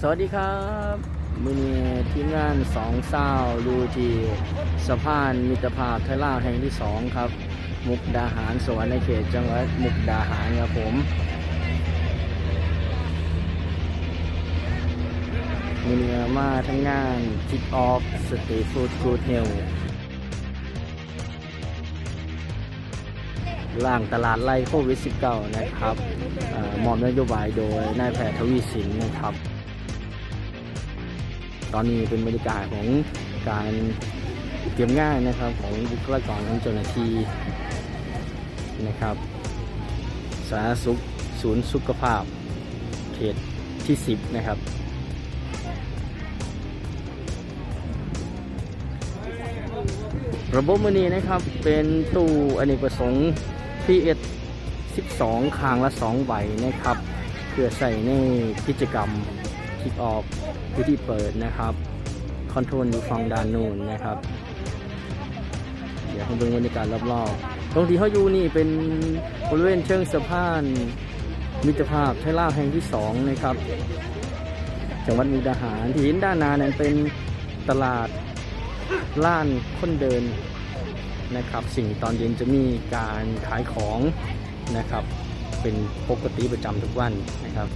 สวัสดีครับมือนี้ทีมงานสองเศร้าอยู่ที่สะพานมิตรภาพไทยลาวแห่งที่สองครับ มุกดาหารสวรรค์ในเขตจังหวัดมุกดาหารครับผมมือนี้มาทั้งงานคิกออฟสตรีทฟู้ดกูดเฮลล่างตลาดไล่โควิด -19 นะครับอมอบนโยบายโดยนายแพทย์ทวีสินนะครับ ตอนนี้เป็นบรรยากาศของการเตรียมงานนะครับของบุคลากรของเจ้าหน้าที่นะครับสาธารณสุขศูนย์สุขภาพ เขตที่ 10 นะครับระบบมือนี้นะครับเป็นตู้อเนกประสงค์ PS 12คางละ 2 ใบนะครับ เพื่อใส่ในกิจกรรม คลิกออฟพิธีเปิดนะครับคอนโทรลอยู่ฝั่งด้านนู้นนะครับ เดี๋ยวให้ดูบรรยากาศรอบๆตรงที่เขาอยู่นี่เป็นบริเวณเชิงสะพานมิตรภาพไทยลาวแห่งที่2นะครับ จังหวัดมุกดาหารที่เห็นด้านหน้านั้นเป็นตลาดล้านคนเดินนะครับ สิ่งตอนเย็นจะมีการขายของนะครับ เป็นปกติประจำทุกวันนะครับ